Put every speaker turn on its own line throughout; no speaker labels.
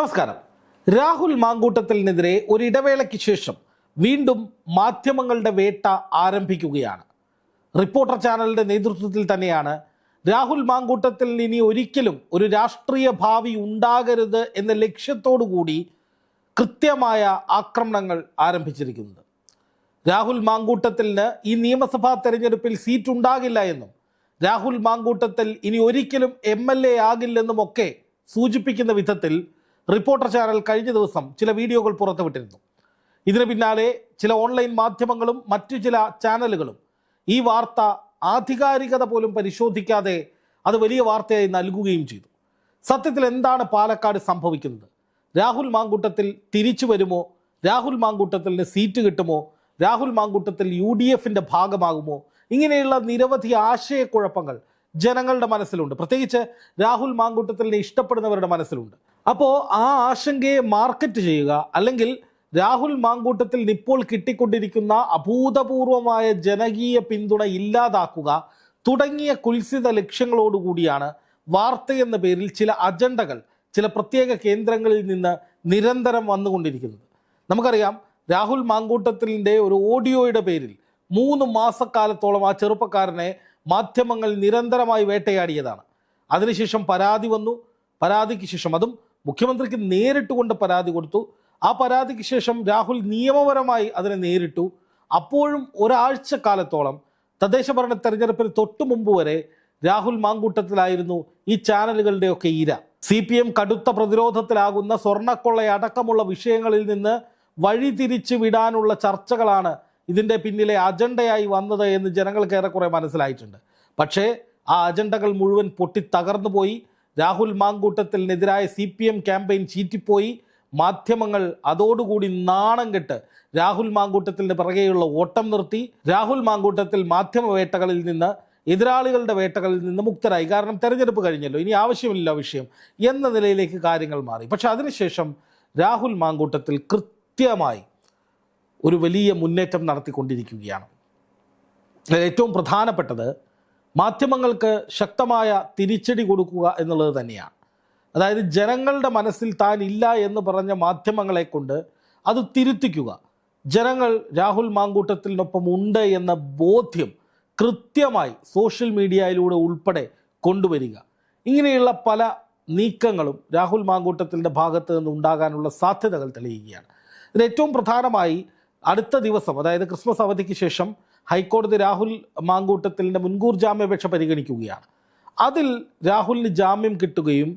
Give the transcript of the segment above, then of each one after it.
നമസ്കാരം. രാഹുൽ മാങ്കൂട്ടത്തിനെതിരെ ഒരു ഇടവേളയ്ക്ക് ശേഷം വീണ്ടും മാധ്യമങ്ങളുടെ വേട്ട ആരംഭിക്കുകയാണ്. റിപ്പോർട്ടർ ചാനലിന്റെ നേതൃത്വത്തിൽ തന്നെയാണ് രാഹുൽ മാങ്കൂട്ടത്തിൽ ഇനി ഒരിക്കലും ഒരു രാഷ്ട്രീയ ഭാവി ഉണ്ടാകരുത് എന്ന ലക്ഷ്യത്തോടു കൂടി കൃത്യമായ ആക്രമണങ്ങൾ ആരംഭിച്ചിരിക്കുന്നത്. രാഹുൽ മാങ്കൂട്ടത്തിന് ഈ നിയമസഭാ തെരഞ്ഞെടുപ്പിൽ സീറ്റ് ഉണ്ടാകില്ല എന്നും രാഹുൽ മാങ്കൂട്ടത്തിൽ ഇനി ഒരിക്കലും എം എൽ എ ആകില്ലെന്നും ഒക്കെ സൂചിപ്പിക്കുന്ന വിധത്തിൽ റിപ്പോർട്ടർ ചാനൽ കഴിഞ്ഞ ദിവസം ചില വീഡിയോകൾ പുറത്തുവിട്ടിരുന്നു. ഇതിന് പിന്നാലെ ചില ഓൺലൈൻ മാധ്യമങ്ങളും മറ്റു ചില ചാനലുകളും ഈ വാർത്ത ആധികാരികത പോലും പരിശോധിക്കാതെ അത് വലിയ വാർത്തയായി നൽകുകയും ചെയ്തു. സത്യത്തിൽ എന്താണ് പാലക്കാട് സംഭവിക്കുന്നത്? രാഹുൽ മാങ്കൂട്ടത്തിൽ തിരിച്ചു വരുമോ? രാഹുൽ മാങ്കൂട്ടത്തിന് സീറ്റ് കിട്ടുമോ? രാഹുൽ മാങ്കൂട്ടത്തിൽ യു ഡി എഫിന്റെ ഭാഗമാകുമോ? ഇങ്ങനെയുള്ള നിരവധി ആശയക്കുഴപ്പങ്ങൾ ജനങ്ങളുടെ മനസ്സിലുണ്ട്. പ്രത്യേകിച്ച് രാഹുൽ മാങ്കൂട്ടത്തിനെ ഇഷ്ടപ്പെടുന്നവരുടെ മനസ്സിലുണ്ട്. അപ്പോൾ ആ ആശങ്കയെ മാർക്കറ്റ് ചെയ്യുക അല്ലെങ്കിൽ രാഹുൽ മാങ്കൂട്ടത്തിൽ ഇപ്പോൾ കിട്ടിക്കൊണ്ടിരിക്കുന്ന അഭൂതപൂർവമായ ജനകീയ പിന്തുണ ഇല്ലാതാക്കുക തുടങ്ങിയ കുൽസിത ലക്ഷ്യങ്ങളോടുകൂടിയാണ് വാർത്തയെന്ന പേരിൽ ചില അജണ്ടകൾ ചില പ്രത്യേക കേന്ദ്രങ്ങളിൽ നിന്ന് നിരന്തരം വന്നുകൊണ്ടിരിക്കുന്നത്. നമുക്കറിയാം രാഹുൽ മാങ്കൂട്ടത്തിലിന്റെ ഒരു ഓഡിയോയുടെ പേരിൽ മൂന്ന് മാസക്കാലത്തോളം ആ ചെറുപ്പക്കാരനെ മാധ്യമങ്ങൾ നിരന്തരമായി വേട്ടയാടിയതാണ്. അതിനുശേഷം പരാതി വന്നു. പരാതിക്ക് ശേഷം അതും മുഖ്യമന്ത്രിക്ക് നേരിട്ട് കൊണ്ട് പരാതി കൊടുത്തു. ആ പരാതിക്ക് ശേഷം രാഹുൽ നിയമപരമായി അതിനെ നേരിട്ടു. അപ്പോഴും ഒരാഴ്ച കാലത്തോളം തദ്ദേശ ഭരണ തെരഞ്ഞെടുപ്പിന് തൊട്ടു മുമ്പ് വരെ രാഹുൽ മാങ്കൂട്ടത്തിലായിരുന്നു ഈ ചാനലുകളുടെയൊക്കെ ഇര. സി പി എം കടുത്ത പ്രതിരോധത്തിലാകുന്ന സ്വർണക്കൊള്ളയടക്കമുള്ള വിഷയങ്ങളിൽ നിന്ന് വഴിതിരിച്ചു വിടാനുള്ള ചർച്ചകളാണ് ഇതിന്റെ പിന്നിലെ അജണ്ടയായി വന്നത് എന്ന് ജനങ്ങൾക്ക് ഏറെക്കുറെ മനസ്സിലായിട്ടുണ്ട്. പക്ഷേ ആ അജണ്ടകൾ മുഴുവൻ പൊട്ടി തകർന്നു പോയി രാഹുൽ മാങ്കൂട്ടത്തിനെതിരായ സി പി എം ക്യാമ്പയിൻ ചീറ്റിപ്പോയി. മാധ്യമങ്ങൾ അതോടുകൂടി നാണം കെട്ട് രാഹുൽ മാങ്കൂട്ടത്തിന്റെ പിറകെയുള്ള ഓട്ടം നിർത്തി. രാഹുൽ മാങ്കൂട്ടത്തിൽ മാധ്യമ വേട്ടകളിൽ നിന്ന് എതിരാളികളുടെ വേട്ടകളിൽ നിന്ന് മുക്തരായി. കാരണം തെരഞ്ഞെടുപ്പ് കഴിഞ്ഞല്ലോ ഇനി ആവശ്യമില്ല വിഷയം എന്ന നിലയിലേക്ക് കാര്യങ്ങൾ മാറി. പക്ഷെ അതിനുശേഷം രാഹുൽ മാങ്കൂട്ടത്തിൽ കൃത്യമായി ഒരു വലിയ മുന്നേറ്റം നടത്തിക്കൊണ്ടിരിക്കുകയാണ്. ഏറ്റവും പ്രധാനപ്പെട്ടത് മാധ്യമങ്ങൾക്ക് ശക്തമായ തിരിച്ചടി കൊടുക്കുക എന്നുള്ളത് തന്നെയാണ്. അതായത് ജനങ്ങളുടെ മനസ്സിൽ താൻ ഇല്ല എന്ന് പറഞ്ഞ മാധ്യമങ്ങളെ കൊണ്ട് അത് തിരുത്തിക്കുക. ജനങ്ങൾ രാഹുൽ മാങ്കൂട്ടത്തിനൊപ്പം ഉണ്ട് എന്ന ബോധ്യം കൃത്യമായി സോഷ്യൽ മീഡിയയിലൂടെ ഉൾപ്പെടെ കൊണ്ടുവരിക. ഇങ്ങനെയുള്ള പല നീക്കങ്ങളും രാഹുൽ മാങ്കൂട്ടത്തിന്റെ ഭാഗത്ത് നിന്ന് ഉണ്ടാകാനുള്ള സാധ്യതകൾ തെളിയുകയാണ്. ഇതിൽ ഏറ്റവും പ്രധാനമായി അടുത്ത ദിവസം അതായത് ക്രിസ്മസ് അവധിക്ക് ശേഷം ഹൈക്കോടതി രാഹുൽ മാങ്കൂട്ടത്തിലിന്റെ മുൻകൂർ ജാമ്യാപേക്ഷ പരിഗണിക്കുകയാണ്. അതിൽ രാഹുലിന് ജാമ്യം കിട്ടുകയും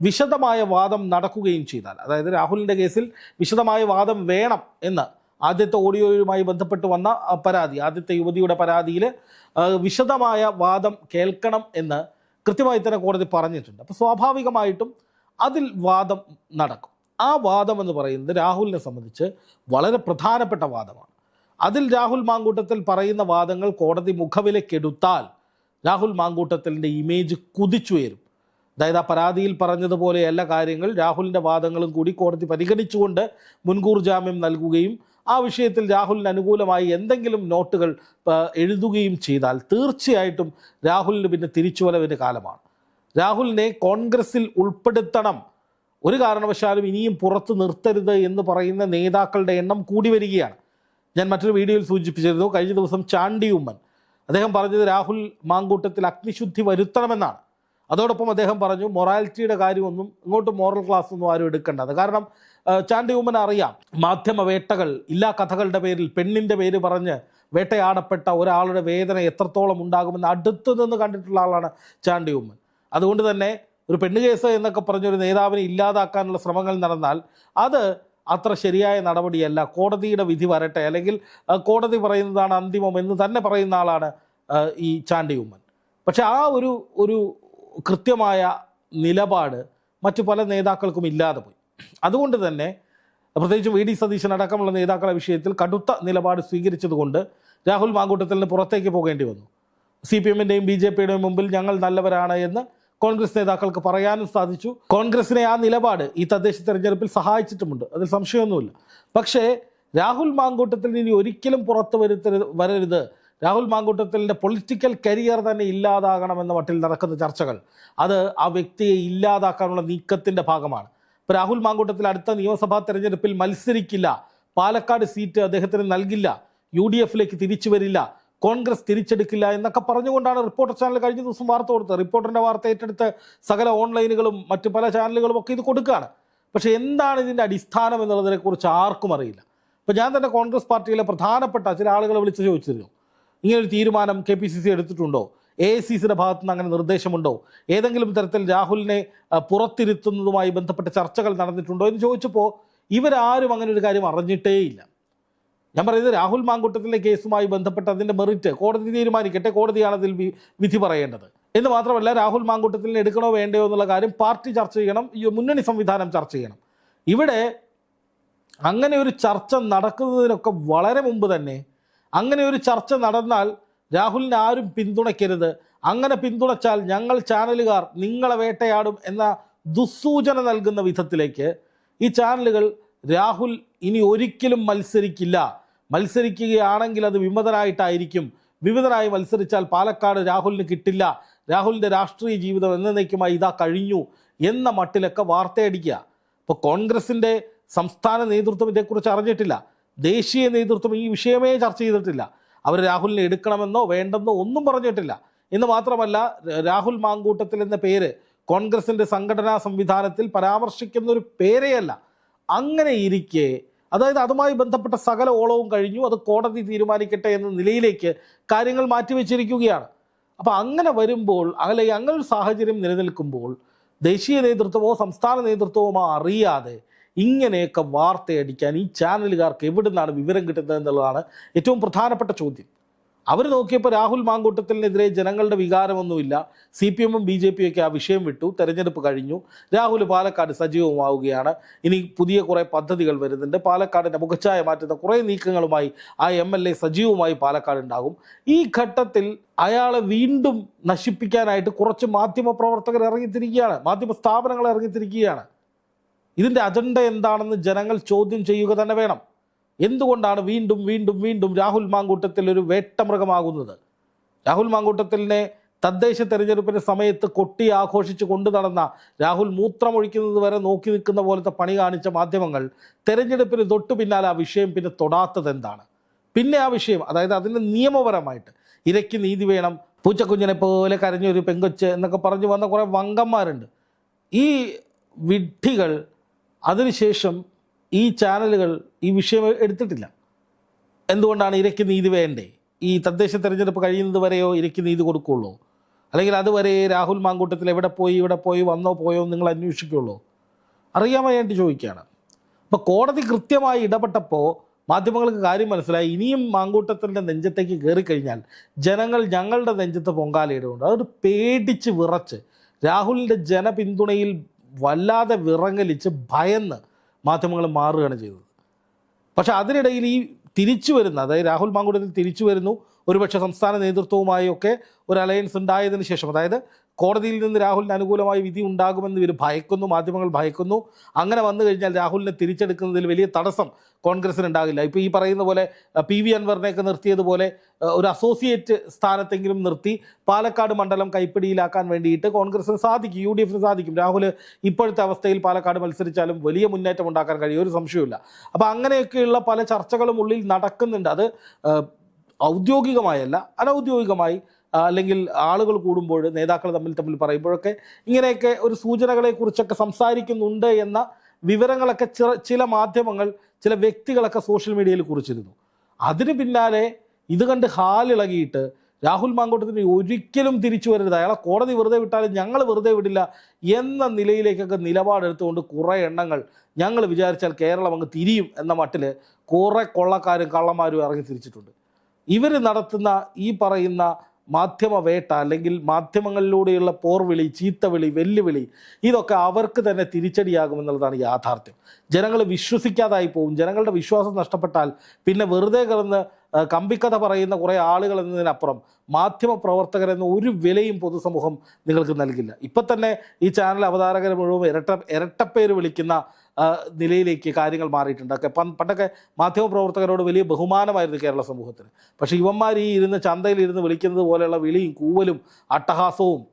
വിശദമായ വാദം നടക്കുകയും ചെയ്താൽ അതായത് രാഹുലിന്റെ കേസിൽ വിശദമായ വാദം വേണം എന്ന് ആദ്യത്തെ ഓഡിയോയുമായി ബന്ധപ്പെട്ട് വന്ന പരാതി ആദ്യത്തെ യുവതിയുടെ പരാതിയിൽ വിശദമായ വാദം കേൾക്കണം എന്ന് കൃത്യമായി തന്നെ കോടതി പറഞ്ഞിട്ടുണ്ട്. അപ്പോൾ സ്വാഭാവികമായിട്ടും അതിൽ വാദം നടക്കും. ആ വാദം എന്ന് പറയുന്നത് രാഹുലിനെ സംബന്ധിച്ച് വളരെ പ്രധാനപ്പെട്ട വാദമാണ്. അതിൽ രാഹുൽ മാങ്കൂട്ടത്തിൽ പറയുന്ന വാദങ്ങൾ കോടതി മുഖവിലക്കെടുത്താൽ രാഹുൽ മാങ്കൂട്ടത്തിന്റെ ഇമേജ് കുതിച്ചുയരും. അതായത് ആ പരാതിയിൽ പറഞ്ഞതുപോലെ എല്ലാ കാര്യങ്ങൾ. രാഹുലിന്റെ വാദങ്ങളും കൂടി കോടതി പരിഗണിച്ചുകൊണ്ട് മുൻകൂർ ജാമ്യം നൽകുകയും ആ വിഷയത്തിൽ രാഹുലിന് അനുകൂലമായി എന്തെങ്കിലും നോട്ടുകൾ എഴുതുകയും ചെയ്താൽ തീർച്ചയായിട്ടും രാഹുലിന് പിന്നെ തിരിച്ചുവരവിന്റെ കാലമാണ്. രാഹുലിനെ കോൺഗ്രസിൽ ഉൾപ്പെടുത്തണം. ഒരു കാരണവശാലും ഇനിയും പുറത്തു നിർത്തരുത് എന്ന് പറയുന്ന നേതാക്കളുടെ എണ്ണം കൂടി വരികയാണ്. ഞാൻ മറ്റൊരു വീഡിയോയിൽ സൂചിപ്പിച്ചിരുന്നു കഴിഞ്ഞ ദിവസം ചാണ്ടി ഉമ്മൻ. അദ്ദേഹം പറഞ്ഞത് രാഹുൽ മാങ്കൂട്ടത്തിൽ അഗ്നിശുദ്ധി വരുത്തണമെന്നാണ്. അതോടൊപ്പം അദ്ദേഹം പറഞ്ഞു മൊറാലിറ്റിയുടെ കാര്യമൊന്നും ഇങ്ങോട്ട് മോറൽ ക്ലാസ് ഒന്നും ആരും എടുക്കേണ്ടത് കാരണം ചാണ്ടി ഉമ്മൻ അറിയാം മാധ്യമ വേട്ടകൾ ഇല്ലാ കഥകളുടെ പേരിൽ പെണ്ണിന്റെ പേര് പറഞ്ഞ് വേട്ടയാടപ്പെട്ട ഒരാളുടെ വേദന എത്രത്തോളം ഉണ്ടാകുമെന്ന് അടുത്തു നിന്ന് കണ്ടിട്ടുള്ള ആളാണ് ചാണ്ടി ഉമ്മൻ. അതുകൊണ്ട് തന്നെ ഒരു പെണ്ണ് കേസ് എന്നൊക്കെ പറഞ്ഞൊരു നേതാവിനെ ഇല്ലാതാക്കാനുള്ള ശ്രമങ്ങൾ നടന്നാൽ അത് അത്ര ശരിയായ നടപടിയല്ല. കോടതിയുടെ വിധി വരട്ടെ. അല്ലെങ്കിൽ കോടതി പറയുന്നതാണ് അന്തിമം എന്ന് തന്നെ പറയുന്ന ആളാണ് ഈ ചാണ്ടി ഉമ്മൻ. പക്ഷെ ആ ഒരു ഒരു കൃത്യമായ നിലപാട് മറ്റു പല നേതാക്കൾക്കും ഇല്ലാതെ പോയി. അതുകൊണ്ട് തന്നെ പ്രത്യേകിച്ച് വി ഡി സതീശൻ അടക്കമുള്ള നേതാക്കളുടെ വിഷയത്തിൽ കടുത്ത നിലപാട് സ്വീകരിച്ചതുകൊണ്ട് രാഹുൽ മാങ്കൂട്ടത്തിൽ നിന്ന് പുറത്തേക്ക് പോകേണ്ടി വന്നു. സി പി എമ്മിന്റെയും ബി ജെ പിയുടെയും മുമ്പിൽ ഞങ്ങൾ നല്ലവരാണ് എന്ന് കോൺഗ്രസ് നേതാക്കൾക്ക് പറയാനും സാധിച്ചു. കോൺഗ്രസിനെ ആ നിലപാട് ഈ തദ്ദേശ തെരഞ്ഞെടുപ്പിൽ സഹായിച്ചിട്ടുമുണ്ട്. അതിൽ സംശയമൊന്നുമില്ല. പക്ഷേ രാഹുൽ മാങ്കൂട്ടത്തിൽ ഇനി ഒരിക്കലും പുറത്തു വരുത്തരുത് വരരുത്. രാഹുൽ മാങ്കൂട്ടത്തിന്റെ പൊളിറ്റിക്കൽ കരിയർ തന്നെ ഇല്ലാതാകണമെന്ന മട്ടിൽ നടക്കുന്ന ചർച്ചകൾ അത് ആ വ്യക്തിയെ ഇല്ലാതാക്കാനുള്ള നീക്കത്തിന്റെ ഭാഗമാണ്. ഇപ്പോൾ രാഹുൽ മാങ്കൂട്ടത്തിൽ അടുത്ത നിയമസഭാ തെരഞ്ഞെടുപ്പിൽ മത്സരിക്കില്ല. പാലക്കാട് സീറ്റ് അദ്ദേഹത്തിന് നൽകില്ല. യു ഡി എഫിലേക്ക് തിരിച്ചു വരില്ല. കോൺഗ്രസ് തിരിച്ചെടുക്കില്ല എന്നൊക്കെ പറഞ്ഞുകൊണ്ടാണ് റിപ്പോർട്ടർ ചാനൽ കഴിഞ്ഞ ദിവസം വാർത്ത കൊടുത്തത്. റിപ്പോർട്ടറിന്റെ വാർത്ത ഏറ്റെടുത്ത് സകല ഓൺലൈനുകളും മറ്റു പല ചാനലുകളും ഒക്കെ ഇത് കൊടുക്കുകയാണ്. പക്ഷേ എന്താണ് ഇതിന്റെ അടിസ്ഥാനം എന്നുള്ളതിനെക്കുറിച്ച് ആർക്കും അറിയില്ല. ഇപ്പോൾ ഞാൻ തന്നെ കോൺഗ്രസ് പാർട്ടിയിലെ പ്രധാനപ്പെട്ട ചില ആളുകളെ വിളിച്ച് ചോദിച്ചിരുന്നു. ഇങ്ങനൊരു തീരുമാനം കെ പി സി സി എടുത്തിട്ടുണ്ടോ? എ ഐ സി സിയുടെ ഭാഗത്തു നിന്ന് അങ്ങനെ നിർദ്ദേശമുണ്ടോ? ഏതെങ്കിലും തരത്തിൽ രാഹുലിനെ പുറത്തിരുത്തുന്നതുമായി ബന്ധപ്പെട്ട ചർച്ചകൾ നടന്നിട്ടുണ്ടോ എന്ന് ചോദിച്ചപ്പോൾ ഇവരാരും അങ്ങനെ ഒരു കാര്യം അറിഞ്ഞിട്ടേയില്ല. ഞാൻ പറയുന്നത് രാഹുൽ മാങ്കൂട്ടത്തിലെ കേസുമായി ബന്ധപ്പെട്ട് അതിന്റെ മെറിറ്റ് കോടതി തീരുമാനിക്കട്ടെ കോടതിയാണ് അതിൽ വിധി പറയേണ്ടത്. എന്ന് മാത്രമല്ല രാഹുൽ മാങ്കൂട്ടത്തിനെ എടുക്കണോ വേണ്ടയോ എന്നുള്ള കാര്യം പാർട്ടി ചർച്ച ചെയ്യണം മുന്നണി സംവിധാനം ചർച്ച ചെയ്യണം. ഇവിടെ അങ്ങനെ ഒരു ചർച്ച നടക്കുന്നതിനൊക്കെ വളരെ മുമ്പ് തന്നെ അങ്ങനെ ഒരു ചർച്ച നടന്നാൽ രാഹുലിനെ ആരും പിന്തുണയ്ക്കരുത്. അങ്ങനെ പിന്തുണച്ചാൽ ഞങ്ങൾ ചാനലുകാർ നിങ്ങളെ വേട്ടയാടും എന്ന ദുസ്സൂചന നൽകുന്ന വിധത്തിലേക്ക് ഈ ചാനലുകൾ രാഹുൽ ഇനി ഒരിക്കലും മത്സരിക്കില്ല. മത്സരിക്കുകയാണെങ്കിൽ അത് വിമതരായിട്ടായിരിക്കും. വിമതനായി മത്സരിച്ചാൽ പാലക്കാട് രാഹുലിന് കിട്ടില്ല. രാഹുലിന്റെ രാഷ്ട്രീയ ജീവിതം എന്നേക്കുമായി ഇതാ കഴിഞ്ഞു എന്ന മട്ടിലൊക്കെ വാർത്തയടിക്കുക. ഇപ്പോൾ കോൺഗ്രസിന്റെ സംസ്ഥാന നേതൃത്വം ഇതേക്കുറിച്ച് അറിഞ്ഞിട്ടില്ല. ദേശീയ നേതൃത്വം ഈ വിഷയമേ ചർച്ച ചെയ്തിട്ടില്ല. അവർ രാഹുലിനെ എടുക്കണമെന്നോ വേണ്ടെന്നോ ഒന്നും പറഞ്ഞിട്ടില്ല. എന്ന് മാത്രമല്ല രാഹുൽ മാങ്കൂട്ടത്തിൽ എന്ന പേര് കോൺഗ്രസിന്റെ സംഘടനാ സംവിധാനത്തിൽ പരാമർശിക്കുന്ന ഒരു പേരെയല്ല. അങ്ങനെ ഇരിക്കെ അതായത് അതുമായി ബന്ധപ്പെട്ട സകല ഓളവും കഴിഞ്ഞു. അത് കോടതി തീരുമാനിക്കട്ടെ എന്ന നിലയിലേക്ക് കാര്യങ്ങൾ മാറ്റിവെച്ചിരിക്കുകയാണ്. അപ്പോൾ അങ്ങനെ വരുമ്പോൾ അല്ലെങ്കിൽ അങ്ങനെ സാഹചര്യം നിലനിൽക്കുമ്പോൾ ദേശീയ നേതൃത്വമോ സംസ്ഥാന നേതൃത്വമോ അറിയാതെ ഇങ്ങനെയൊക്കെ വാർത്തയടിക്കാൻ ഈ ചാനലുകാർക്ക് എവിടെ നിന്നാണ് വിവരം കിട്ടുന്നത് എന്നുള്ളതാണ് ഏറ്റവും പ്രധാനപ്പെട്ട ചോദ്യം. അവർ നോക്കിയപ്പോൾ രാഹുൽ മാങ്കൂട്ടത്തിനെതിരെ ജനങ്ങളുടെ വികാരമൊന്നുമില്ല. സി പി എമ്മും ബി ജെ പിയൊക്കെ ആ വിഷയം വിട്ടു. തെരഞ്ഞെടുപ്പ് കഴിഞ്ഞു. രാഹുൽ പാലക്കാട് സജീവമാവുകയാണ്. ഇനി പുതിയ കുറേ പദ്ധതികൾ വരുന്നുണ്ട്. പാലക്കാടിന്റെ മുഖച്ഛായ മാറ്റുന്ന കുറേ നീക്കങ്ങളുമായി ആ എം എൽ എ സജീവമായി പാലക്കാട് ഉണ്ടാകും. ഈ ഘട്ടത്തിൽ അയാളെ വീണ്ടും നശിപ്പിക്കാനായിട്ട് കുറച്ച് മാധ്യമ പ്രവർത്തകർ ഇറങ്ങിത്തിരിക്കുകയാണ്. മാധ്യമ സ്ഥാപനങ്ങൾ ഇറങ്ങിത്തിരിക്കുകയാണ്. ഇതിന്റെ അജണ്ട എന്താണെന്ന് ജനങ്ങൾ ചോദ്യം ചെയ്യുക തന്നെ വേണം. എന്തുകൊണ്ടാണ് വീണ്ടും വീണ്ടും വീണ്ടും രാഹുൽ മാങ്കൂട്ടത്തിൽ ഒരു വേട്ടമൃഗമാകുന്നത്? രാഹുൽ മാങ്കൂട്ടത്തിലിനെ തദ്ദേശ തെരഞ്ഞെടുപ്പിന്റെ സമയത്ത് കൊട്ടി ആഘോഷിച്ച് കൊണ്ടു നടന്ന രാഹുൽ മൂത്രമൊഴിക്കുന്നത് വരെ നോക്കി നിൽക്കുന്ന പോലത്തെ പണി കാണിച്ച മാധ്യമങ്ങൾ തെരഞ്ഞെടുപ്പിന് തൊട്ടു പിന്നാലെ ആ വിഷയം പിന്നെ തൊടാത്തത് എന്താണ്? പിന്നെ ആ വിഷയം അതായത് അതിന്റെ നിയമപരമായിട്ട് ഇരയ്ക്ക് നീതി വേണം പൂച്ചക്കുഞ്ഞിനെ പോലെ കരഞ്ഞൊരു പെങ്കൊച്ച് എന്നൊക്കെ പറഞ്ഞു വന്ന കുറേ വങ്കന്മാരുണ്ട്. ഈ വിഡ്ഢികൾ അതിനുശേഷം ഈ ചാനലുകൾ ഈ വിഷയം എടുത്തിട്ടില്ല. എന്തുകൊണ്ടാണ് ഇരയ്ക്ക് നീതി വേണ്ടേ? ഈ തദ്ദേശ തെരഞ്ഞെടുപ്പ് കഴിയുന്നത് വരെയോ ഇരയ്ക്ക് നീതി കൊടുക്കുള്ളൂ? അല്ലെങ്കിൽ അതുവരെ രാഹുൽ മാങ്കൂട്ടത്തിൽ എവിടെ പോയി ഇവിടെ പോയി വന്നോ പോയോ നിങ്ങൾ അന്വേഷിക്കുള്ളൂ? അറിയാൻ വേണ്ടി ചോദിക്കുകയാണ്. അപ്പോൾ കോടതി കൃത്യമായി ഇടപെട്ടപ്പോൾ മാധ്യമങ്ങൾക്ക് കാര്യം മനസ്സിലായി. ഇനിയും മാങ്കൂട്ടത്തിന്റെ നെഞ്ചത്തേക്ക് കയറിക്കഴിഞ്ഞാൽ ജനങ്ങൾ ഞങ്ങളുടെ നെഞ്ചത്ത് പൊങ്കാലയിടുന്നുണ്ട്. അതൊരു പേടിച്ച് വിറച്ച് രാഹുലിന്റെ ജനപിന്തുണയിൽ വല്ലാതെ വിറങ്ങലിച്ച് ഭയന്ന് മാധ്യമങ്ങൾ മാറുകയാണ് ചെയ്തത്. പക്ഷേ അതിനിടയിൽ ഈ തിരിച്ചു വരുന്ന അതായത് രാഹുൽ മാങ്കുടത്തിൽ തിരിച്ചു വരുന്നു ഒരുപക്ഷെ സംസ്ഥാന നേതൃത്വവുമായി ഒക്കെ ഒരു അലയൻസ് ഉണ്ടായതിനു ശേഷം അതായത് കോടതിയിൽ നിന്ന് രാഹുലിന് അനുകൂലമായി വിധി ഉണ്ടാകുമെന്ന് ഇവർ ഭയക്കുന്നു മാധ്യമങ്ങൾ ഭയക്കുന്നു. അങ്ങനെ വന്നു കഴിഞ്ഞാൽ രാഹുലിനെ തിരിച്ചെടുക്കുന്നതിൽ വലിയ തടസ്സം കോൺഗ്രസിന് ഉണ്ടാകില്ല ഇപ്പോൾ ഈ പറയുന്ന പോലെ പി വി അൻവറിനെയൊക്കെ നിർത്തിയതുപോലെ ഒരു അസോസിയേറ്റ് സ്ഥാനത്തെങ്കിലും നിർത്തി പാലക്കാട് മണ്ഡലം കൈപ്പിടിയിലാക്കാൻ വേണ്ടിയിട്ട് കോൺഗ്രസിന് സാധിക്കും യു ഡി എഫിന് സാധിക്കും. രാഹുൽ ഇപ്പോഴത്തെ അവസ്ഥയിൽ പാലക്കാട് മത്സരിച്ചാലും വലിയ മുന്നേറ്റം ഉണ്ടാക്കാൻ കഴിയും ഒരു സംശയമില്ല അപ്പോൾ അങ്ങനെയൊക്കെയുള്ള പല ചർച്ചകളും ഉള്ളിൽ നടക്കുന്നുണ്ട്. അത് ഔദ്യോഗികമായല്ല അനൗദ്യോഗികമായി അല്ലെങ്കിൽ ആളുകൾ കൂടുമ്പോൾ നേതാക്കൾ തമ്മിൽ തമ്മിൽ പറയുമ്പോഴൊക്കെ ഇങ്ങനെയൊക്കെ ഒരു സൂചനകളെക്കുറിച്ചൊക്കെ സംസാരിക്കുന്നുണ്ട് എന്ന വിവരങ്ങളൊക്കെ ചില മാധ്യമങ്ങൾ ചില വ്യക്തികളൊക്കെ സോഷ്യൽ മീഡിയയിൽ കുറിച്ചിരുന്നു. അതിന് പിന്നാലെ ഇത് കണ്ട് ഹാലിളകിയിട്ട് രാഹുൽ മാങ്കോട്ടത്തിന് ഒരിക്കലും തിരിച്ചു വരരുത്. അയാളെ കോടതി വെറുതെ വിട്ടാലും ഞങ്ങൾ വെറുതെ വിടില്ല എന്ന നിലയിലേക്കൊക്കെ നിലപാടെടുത്തുകൊണ്ട് കുറേ എണ്ണങ്ങൾ ഞങ്ങൾ വിചാരിച്ചാൽ കേരളം അങ്ങ് തിരിയും എന്ന മട്ടിൽ കുറേ കൊള്ളക്കാരും കള്ളന്മാരും ഇറങ്ങി തിരിച്ചിട്ടുണ്ട്. ഇവർ നടത്തുന്ന ഈ പറയുന്ന മാധ്യമ വേട്ട അല്ലെങ്കിൽ മാധ്യമങ്ങളിലൂടെയുള്ള പോർവിളി ചീത്തവിളി വെല്ലുവിളി ഇതൊക്കെ അവർക്ക് തന്നെ തിരിച്ചടിയാകുമെന്നുള്ളതാണ് യാഥാർത്ഥ്യം. ജനങ്ങൾ വിശ്വസിക്കാതായി പോകും ജനങ്ങളുടെ വിശ്വാസം നഷ്ടപ്പെട്ടാൽ പിന്നെ വെറുതെ കിടന്ന് കമ്പിക്കഥ പറയുന്ന കുറേ ആളുകൾ എന്നതിനപ്പുറം മാധ്യമ പ്രവർത്തകരെന്ന ഒരു വിലയും പൊതുസമൂഹം നിങ്ങൾക്ക് നൽകില്ല. ഇപ്പം തന്നെ ഈ ചാനൽ അവതാരകരെ മുഴുവൻ ഇരട്ട ഇരട്ടപ്പേര് വിളിക്കുന്ന നിലയിലേക്ക് കാര്യങ്ങൾ മാറിയിട്ടുണ്ട്. ഒക്കെ പണ്ടൊക്കെ മാധ്യമ പ്രവർത്തകരോട് വലിയ ബഹുമാനമായിരുന്നു കേരള സമൂഹത്തിന്. പക്ഷേ ഇവന്മാർ ഈ ഇരുന്ന് ചന്തയിൽ ഇരുന്ന് വിളിക്കുന്നത് പോലെയുള്ള വിളിയും കൂവലും അട്ടഹാസവും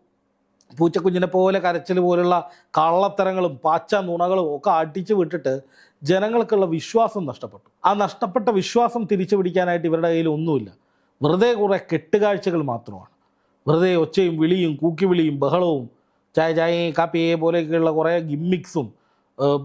പൂച്ചക്കുഞ്ഞിനെ പോലെ കരച്ചിൽ പോലുള്ള കള്ളത്തരങ്ങളും പാച്ച നുണകളും ഒക്കെ അടിച്ചു വിട്ടിട്ട് ജനങ്ങൾക്കുള്ള വിശ്വാസം നഷ്ടപ്പെട്ടു. ആ നഷ്ടപ്പെട്ട വിശ്വാസം തിരിച്ചു പിടിക്കാനായിട്ട് ഇവരുടെ കയ്യിൽ ഒന്നുമില്ല. വെറുതെ കുറേ കെട്ടുകാഴ്ചകൾ മാത്രമാണ്. വെറുതെ ഒച്ചയും വിളിയും കൂക്കിവിളിയും ബഹളവും ചായ ചായ കാപ്പിയെ പോലെയൊക്കെയുള്ള കുറേ ഗിമ്മിക്സും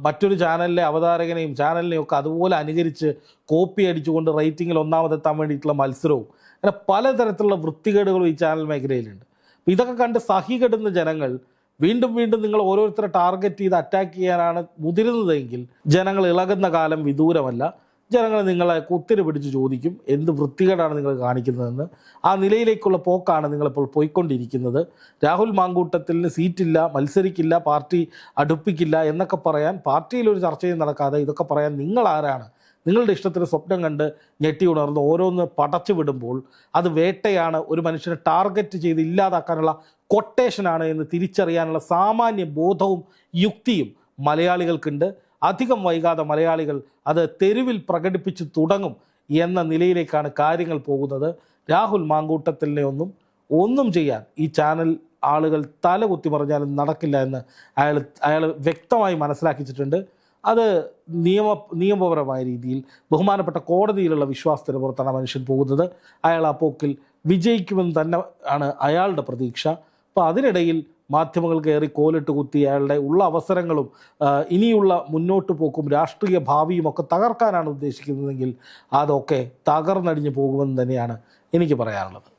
മറ്റൊരു ചാനലിലെ അവതാരകനെയും ചാനലിനെയും ഒക്കെ അതുപോലെ അനുകരിച്ച് കോപ്പി അടിച്ചുകൊണ്ട് റേറ്റിങ്ങിൽ ഒന്നാമതെത്താൻ വേണ്ടിയിട്ടുള്ള മത്സരവും അങ്ങനെ പലതരത്തിലുള്ള വൃത്തികേടുകളും ഈ ചാനൽ മേഖലയിലുണ്ട്. ഇതൊക്കെ കണ്ട് സഹികെടുന്ന ജനങ്ങൾ വീണ്ടും വീണ്ടും നിങ്ങൾ ഓരോരുത്തരെ ടാർഗറ്റ് ചെയ്ത് അറ്റാക്ക് ചെയ്യാനാണ് മുതിരുന്നതെങ്കിൽ ജനങ്ങൾ ഇളകുന്ന കാലം വിദൂരമല്ല. ജനങ്ങൾ നിങ്ങളെ കുത്തിരി പിടിച്ച് ചോദിക്കും എന്ത് വൃത്തികേടാണ് നിങ്ങൾ കാണിക്കുന്നതെന്ന്. ആ നിലയിലേക്കുള്ള പോക്കാണ് നിങ്ങളിപ്പോൾ പോയിക്കൊണ്ടിരിക്കുന്നത്. രാഹുൽ മാങ്കൂട്ടത്തിന് സീറ്റില്ല മത്സരിക്കില്ല പാർട്ടി അടുപ്പിക്കില്ല എന്നൊക്കെ പറയാൻ പാർട്ടിയിൽ ഒരു ചർച്ചയും നടക്കാതെ ഇതൊക്കെ പറയാൻ നിങ്ങൾ ആരാണ്? നിങ്ങളുടെ ഇഷ്ടത്തിന് സ്വപ്നം കണ്ട് ഞെട്ടി ഉണർന്ന് ഓരോന്ന് പടച്ചു വിടുമ്പോൾ അത് വേട്ടയാണ് ഒരു മനുഷ്യനെ ടാർഗറ്റ് ചെയ്ത് ഇല്ലാതാക്കാനുള്ള കൊട്ടേഷനാണ് എന്ന് തിരിച്ചറിയാനുള്ള സാമാന്യ ബോധവും യുക്തിയും മലയാളികൾക്കുണ്ട്. അധികം വൈകാതെ മലയാളികൾ അത് തെരുവിൽ പ്രകടിപ്പിച്ച് തുടങ്ങും എന്ന നിലയിലേക്കാണ് കാര്യങ്ങൾ പോകുന്നത്. രാഹുൽ മാങ്കൂട്ടത്തിലിനെ ഒന്നും ഒന്നും ചെയ്യാൻ ഈ ചാനൽ ആളുകൾ തല കുത്തി പറഞ്ഞാലും നടക്കില്ല എന്ന് അയാൾ അയാൾ വ്യക്തമായി മനസ്സിലാക്കിച്ചിട്ടുണ്ട്. അത് നിയമ നിയമപരമായ രീതിയിൽ ബഹുമാനപ്പെട്ട കോടതിയിലുള്ള വിശ്വാസത്തിന് പുറത്താണ് മനുഷ്യൻ പോകുന്നത്. അയാൾ ആ പോക്കിൽ വിജയിക്കുമെന്ന് തന്നെ ആണ് അയാളുടെ പ്രതീക്ഷ. അപ്പോൾ അതിനിടയിൽ മാധ്യമങ്ങൾ കയറി കോലിട്ട് കുത്തി അയാളുടെ ഉള്ള അവസരങ്ങളും ഇനിയുള്ള മുന്നോട്ട് പോക്കും രാഷ്ട്രീയ ഭാവിയും ഒക്കെ തകർക്കാനാണ് ഉദ്ദേശിക്കുന്നതെങ്കിൽ അതൊക്കെ തകർന്നടിഞ്ഞു പോകുമെന്ന് തന്നെയാണ് എനിക്ക് പറയാനുള്ളത്.